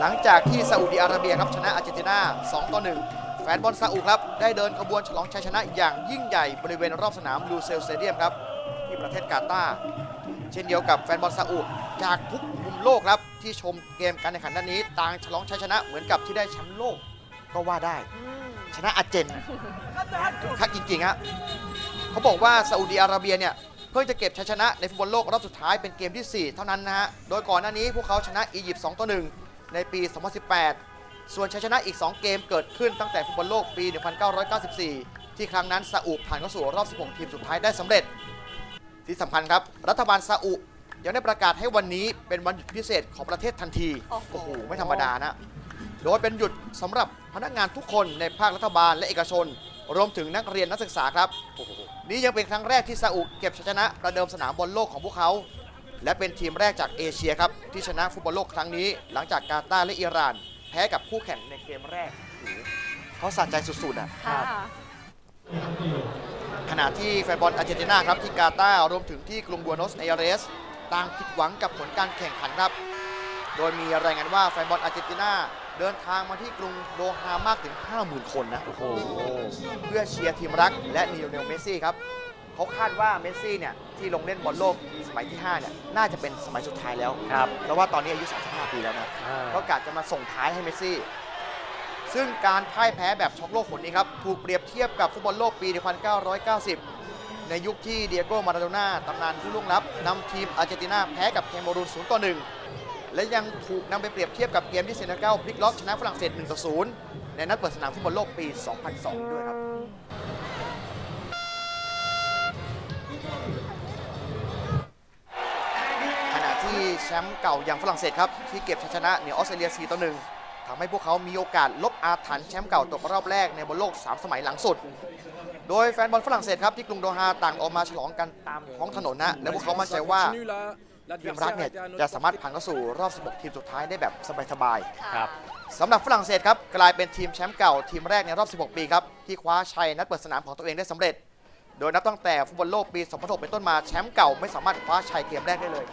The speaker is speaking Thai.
หลังจากที่ซาอุดิอาระเบียครับชนะอาร์เจนตินา 2 ต่อ 1 แฟนบอลซาอุครับ ได้เดินขบวนฉลองชัยชนะอย่างยิ่งใหญ่บริเวณรอบสนามลูเซลสเตเดียมครับ ที่ประเทศกาตาร์เช่นเดียวกับแฟนบอลซาอุจากทุกมุมโลกครับ ที่ชมเกมการแข่งขันนัดนี้ ต่างฉลองชัยชนะเหมือนกับที่ได้แชมป์โลกก็ว่าได้ ชนะอาร์เจนคักจริงๆฮะเขาบอกว่าซาอุดิอาระเบียเนี่ยเพิ่งจะเก็บชัยชนะในฟุตบอลโลกรอบสุดท้ายเป็นเกมที่ 4 เท่านั้นนะฮะโดยก่อนหน้านี้พวกเขาชนะอียิปต์2ต่อ1 ในปี 2018 ส่วนชัยชนะอีก 2 เกมเกิดขึ้นตั้งแต่ฟุตบอลโลกปี 1994 ที่ครั้งนั้นซาอุผ่านเข้าสู่รอบ 16 ทีมสุดท้ายได้สำเร็จ ที่สำคัญครับ รัฐบาลซาอุยังได้ประกาศให้วันนี้เป็นวันหยุดพิเศษของประเทศทันที โอ้โห โอ้โห ไม่ธรรมดานะ โดยเป็นหยุดสำหรับพนักงานทุกคนในภาครัฐบาลและเอกชน รวมถึงนักเรียนนักศึกษาครับโอ้โหนี่ยังเป็นครั้งแรกที่ซาอุเก็บชัยชนะประเดิมสนามบอลโลกของพวกเขา และเป็นทีมแรกจากเอเชียครับที่ชนะฟุตบอลโลกครั้งนี้ หลังจากกาตาร์และอิหร่าน แพ้กับคู่แข่งในเกมแรกโอ้โหเขาสะใจสุดๆอะค่ะขณะที่แฟนบอลอาร์เจนตินาครับที่กาตาร์รวมถึงที่กรุงบัวโนสไอเรสต่างผิดหวังกับผลการแข่งขันครับ โดยมีรายงานว่าแฟนบอลอาร์เจนตินาเดินทางมาที่กรุงโดฮามากถึง 50,000 คนนะโอ้โหเพื่อเชียร์ทีมรักและนีโอเนลเมสซี่ครับ เขาคาดว่าเมสซี่เนี่ยที่ลงเล่นบอลโลกสมัยที่5เนี่ยน่าจะเป็นสมัยสุดท้ายแล้วครับเพราะว่าตอนนี้อายุ 35 ปีแล้วนะอ่า ก็กะจะมาส่งท้ายให้เมสซี่ ซึ่งการพ่ายแพ้แบบช็อกโลกผลนี้ครับ ถูกเปรียบเทียบกับฟุตบอลโลกปี 1990 ในยุคที่เดียโก้มาราโดน่าตำนานผู้ล่วงลับนำทีมอาร์เจนตินาแพ้กับแคเมรูน 0 ต่อ 1 และยังถูกนำไปเปรียบเทียบกับเกมที่เซเนกัลพลิกล็อกชนะฝรั่งเศส 1 ต่อ 0 ในนัดเปิดสนามฟุตบอลโลกปี 2002 ด้วยครับข ชมป์เก่าอย่างฝรั่งเศสครับ ที่เก็บชัยชนะเหนือออสเตรเลีย 4 ต่อ 1ทำให้พวกเขามีโอกาสลบอาถรรพ์แชมป์เก่าตกรอบแรกในบอลโลก 3 สมัยหลังสุด โดยแฟนบอลฝรั่งเศสครับที่กรุงโดฮาต่างออกมาฉลองกันตามท้องถนนนะ และพวกเขามั่นใจว่าทีมรักเนี่ยจะสามารถผ่านเข้าสู่รอบ 16 ทีมสุดท้ายได้แบบสบายๆครับสำหรับฝรั่งเศสครับกลายเป็นทีมแชมป์เก่าทีมแรกในรอบ 16 ปีครับที่คว้าชัยนัดเปิดสนามของตัวเองได้สำเร็จ โดยนับตั้งแต่ฟุตบอลโลกปี 2006 เป็นต้นมาแชมป์เก่าไม่สามารถคว้าชัยเกมแรกได้เลย